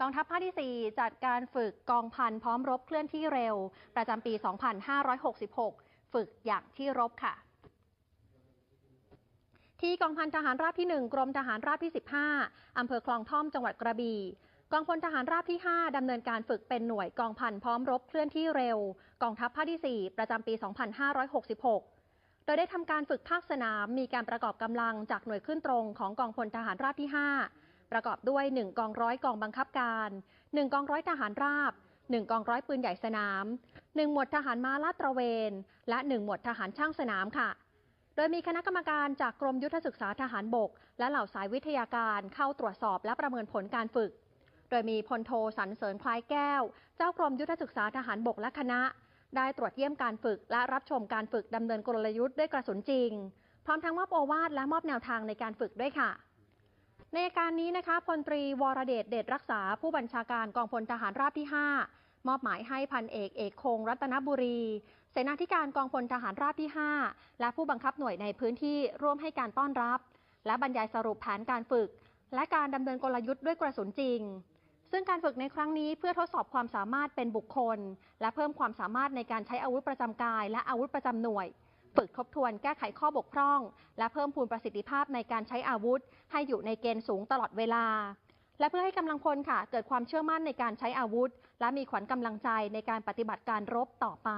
กองทัพภาคที่ 4 จัดการฝึกกองพันพร้อมรบเคลื่อนที่เร็ว ประจำปี 2566 ฝึกอย่างที่รบค่ะ ที่กองพันทหารราบที่ 1 กรมทหารราบที่ 15 อำเภอคลองท่อมจังหวัดกระบี่กองพลทหารราบที่ 5 ดำเนินการฝึกเป็นหน่วยกองพันพร้อมรบเคลื่อนที่เร็ว กองทัพภาคที่ 4 ประจำปี 2566 โดยได้ทำการฝึกภาคสนามมีการประกอบกำลังจากหน่วยขึ้นตรงของกองพลทหารราบที่ 5 ประกอบด้วย 1 กองร้อยกองบังคับการ 1 กองร้อยทหารราบ 1 กองร้อยปืนใหญ่สนาม 1 หมวดทหารม้าลาดตระเวน และ 1 หมวดทหารช่างสนามค่ะ โดยมีคณะกรรมการจากกรมยุทธศึกษาทหารบก และเหล่าสายวิทยาการเข้าตรวจสอบและประเมินผลการฝึก โดยมีพลโทสันเสริญคล้ายแก้ว เจ้ากรมยุทธศึกษาทหารบกและคณะ ได้ตรวจเยี่ยมการฝึก และรับชมการฝึกดำเนินกลยุทธ์ด้วยกระสุนจริง พร้อมทั้งมอบโอวาทและมอบแนวทางในการฝึกด้วยค่ะ ในการนี้นะคะพลตรีวรเดชเดชรักษาผู้บัญชาการกองพลทหารราบที่ 5 มอบหมายให้พันเอกเอกคงรัตนบุรี เสนาธิการกองพลทหารราบที่ 5 และผู้บังคับหน่วยในพื้นที่ร่วมให้การต้อนรับ และบรรยายสรุปแผนการฝึก และการดำเนินกลยุทธ์ด้วยกระสุนจริง ซึ่งการฝึกในครั้งนี้เพื่อทดสอบความสามารถเป็นบุคคล และเพิ่มความสามารถในการใช้อาวุธประจำกาย และอาวุธประจำหน่วย ฝึกทบทวนแก้ไขข้อบกพร่อง และเพิ่มพูนประสิทธิภาพในการใช้อาวุธ ให้อยู่ในเกณฑ์สูงตลอดเวลา และเพื่อให้กำลังพลค่ะ เกิดความเชื่อมั่นในการใช้อาวุธ และมีขวัญกำลังใจในการปฏิบัติการรบต่อไป